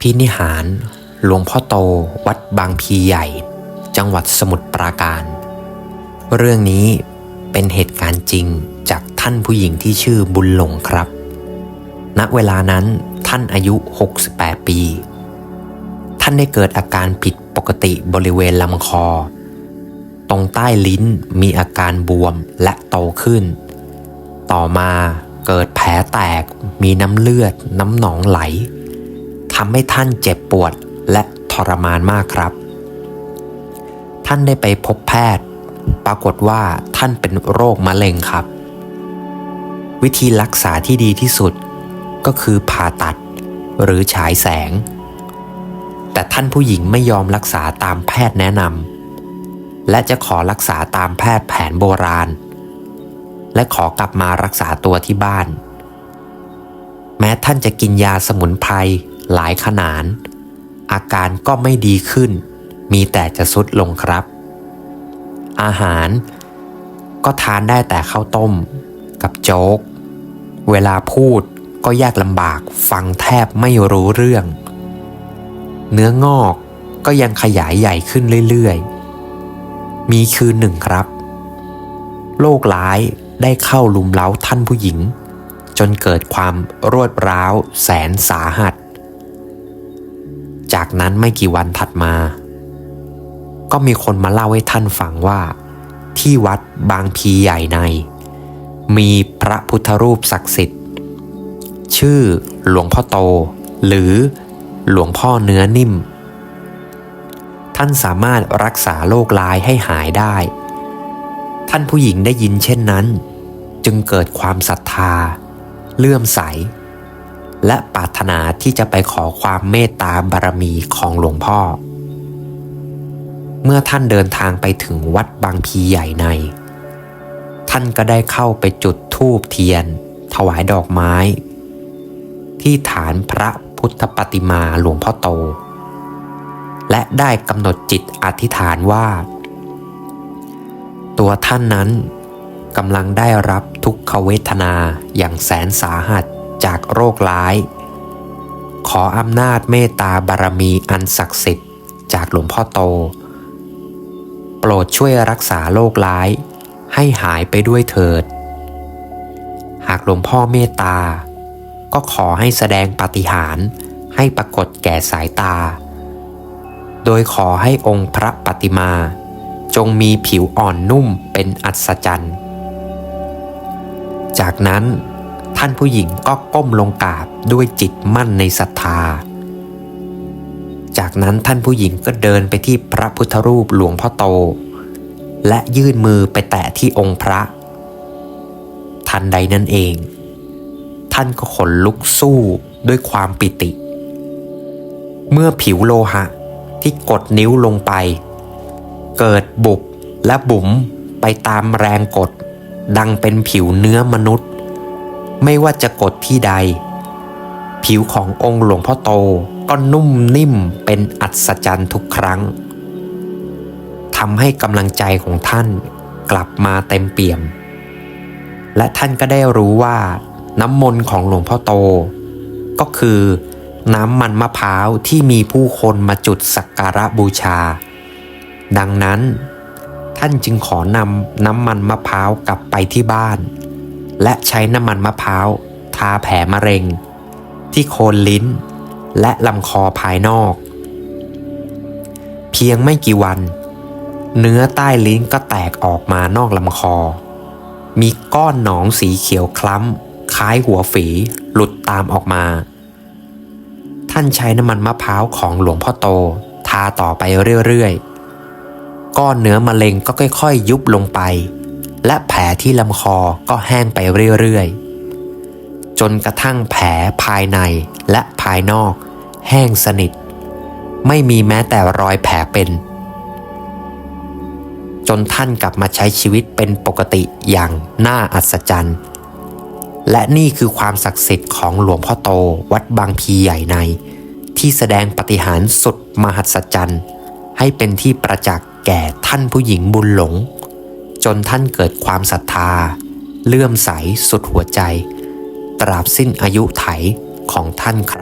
พินิหาร หลวงพ่อโตวัดบางพีใหญ่ จังหวัดสมุทรปราการ เรื่องนี้เป็นเหตุการณ์จริงจากท่านผู้หญิงที่ชื่อบุญหลงครับ ณ เวลานั้นท่านอายุ 68 ปี ท่านได้เกิดอาการผิดปกติบริเวณลำคอ ตรงใต้ลิ้นมีอาการบวมและโตขึ้น ต่อมาเกิดแผลแตกมีน้ำเลือดน้ำหนองไหล ทำให้ท่านเจ็บปวดและทรมานมากครับ ท่านได้ไปพบแพทย์ ปรากฏว่าท่านเป็นโรคมะเร็งครับ วิธีรักษาที่ดีที่สุดก็คือผ่าตัดหรือฉายแสง แต่ท่านผู้หญิงไม่ยอมรักษาตามแพทย์แนะนำและจะขอรักษาตามแพทย์แผนโบราณ และขอกลับมารักษาตัวที่บ้าน แม้ท่านจะกินยาสมุนไพร หลายขนาดอาการก็ไม่ดีขึ้น มีแต่จะสุดลงครับ อาหารก็ทานได้แต่ข้าวต้ม กับโจ๊ก เวลาพูดก็ยากลำบากฟังแทบไม่รู้เรื่อง เนื้องอกก็ยังขยายใหญ่ขึ้นเรื่อยๆ มีคืนหนึ่งครับ โรคร้ายได้เข้าลุมเล้าท่านผู้หญิง จนเกิดความรวดร้าวแสนสาหัส จากนั้นไม่กี่วันถัดมา ก็มีคนมาเล่าให้ท่านฟังว่า ที่วัดบางพีใหญ่ใน มีพระพุทธรูปศักดิ์สิทธิ์ ชื่อหลวงพ่อโต หรือหลวงพ่อเนื้อนิ่ม ท่านสามารถรักษาโรคร้ายให้หายได้ ท่านผู้หญิงได้ยินเช่นนั้น จึงเกิดความศรัทธา เลื่อมใส และปรารถนาที่จะไปขอความเมตตาบารมีของหลวงพ่อ เมื่อท่านเดินทางไปถึงวัดบางพีใหญ่ใน ท่านก็ได้เข้าไปจุดธูปเทียน ถวายดอกไม้ ที่ฐานพระพุทธปฏิมาหลวงพ่อโต และได้กำหนดจิตอธิษฐานว่า ตัวท่านนั้นกำลังได้รับทุกขเวทนาอย่างแสนสาหัส จากโรคร้าย ขออำนาจเมตตาบารมีอันศักดิ์สิทธิ์จากหลวงพ่อโต โปรดช่วยรักษาโรคร้าย ให้หายไปด้วยเถิด หากหลวงพ่อเมตตา ก็ขอให้แสดงปาฏิหาริย์ให้ปรากฏแก่สายตา โดยขอให้องค์พระปฏิมา จงมีผิวอ่อนนุ่มเป็นอัศจรรย์ จากนั้น ท่านผู้หญิงก็ก้มลงกราบด้วยจิตมั่นในศรัทธา จากนั้นท่านผู้หญิงก็เดินไปที่พระพุทธรูปหลวงพ่อโต และยื่นมือไปแตะที่องค์พระ ทันใดนั่นเอง ท่านก็ขนลุกสู้ด้วยความปิติ เมื่อผิวโลหะที่กดนิ้วลงไป เกิดบุบและบุ๋มไปตามแรงกด ดังเป็นผิวเนื้อมนุษย์ ไม่ว่าจะกดที่ใด ผิวขององค์หลวงพ่อโตก็นุ่มนิ่มเป็นอัศจรรย์ทุกครั้งทำให้กำลังใจของท่านกลับมาเต็มเปี่ยม และท่านก็ได้รู้ว่าน้ำมนต์ของหลวงพ่อโต ก็คือน้ำมันมะพร้าวที่มีผู้คนมาจุดสักการะบูชา ดังนั้น ท่านจึงขอนำน้ำมันมะพร้าวกลับไปที่บ้าน และใช้น้ำมันมะพร้าวทาแผลมะเร็ง ที่โคนลิ้น และลำคอภายนอก เพียงไม่กี่วัน เนื้อใต้ลิ้นก็แตกออกมานอกลำคอ มีก้อนหนองสีเขียวคล้ำคล้ายหัวฝีหลุดตามออกมา ท่านใช้น้ำมันมะพร้าวของหลวงพ่อโตทาต่อไปเรื่อยๆก้อนเนื้อมะเร็งก็ค่อยๆ ยุบลงไป และแผลที่ลำคอก็แห้งไปเรื่อยๆ จนกระทั่งแผลภายในและภายนอก แห้งสนิท ไม่มีแม้แต่รอยแผลเป็น จนท่านกลับมาใช้ชีวิตเป็นปกติอย่างน่าอัศจรรย์ และนี่คือความศักดิ์สิทธิ์ของหลวงพ่อโตวัดบางพีใหญ่ใน ที่แสดงปฏิหารสุดมหัศจรรย์ให้เป็นที่ประจักษ์แก่ท่านผู้หญิงบุญหลง จนท่านเกิดความศรัทธา เลื่อมใสสุดหัวใจ ตราบสิ้นอายุไถของท่านค